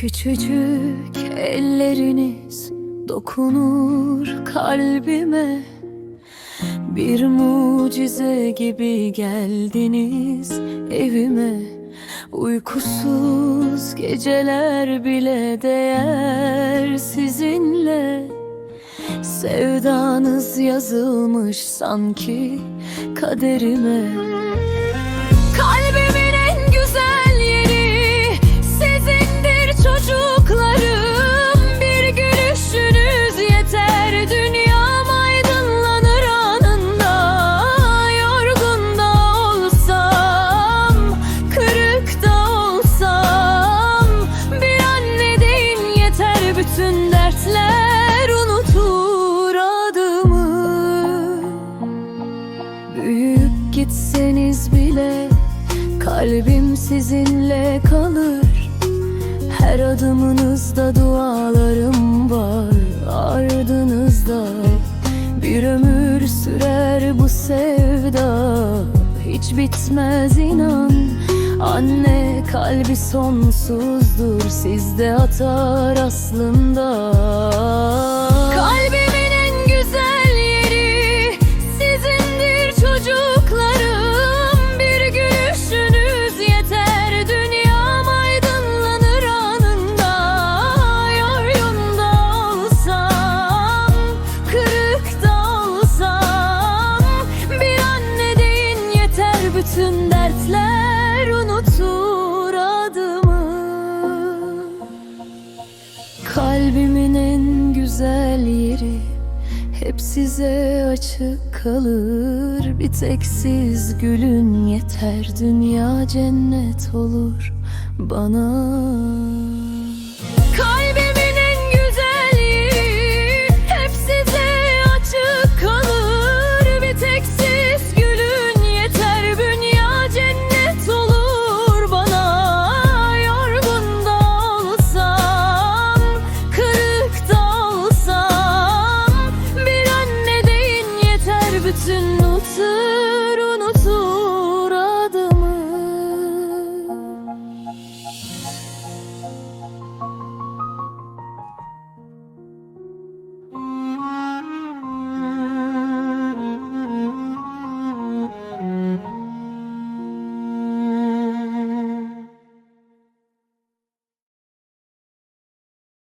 Küçücük elleriniz dokunur kalbime. Bir mucize gibi geldiniz evime. Uykusuz geceler bile değer sizinle. Sevdanız yazılmış sanki kaderime kalbim sizinle kalır. Her adımınızda dualarım var. Ardınızda Bir ömür sürer bu sevda. Hiç bitmez inan. Anne kalbi sonsuzdur. Sizde atar aslında. Kalbimin bütün dertler unutur adımı. Kalbimin en güzel yeri hep size açık kalır. Bir tek siz gülün yeter. Dünya cennet olur bana unutur unutur.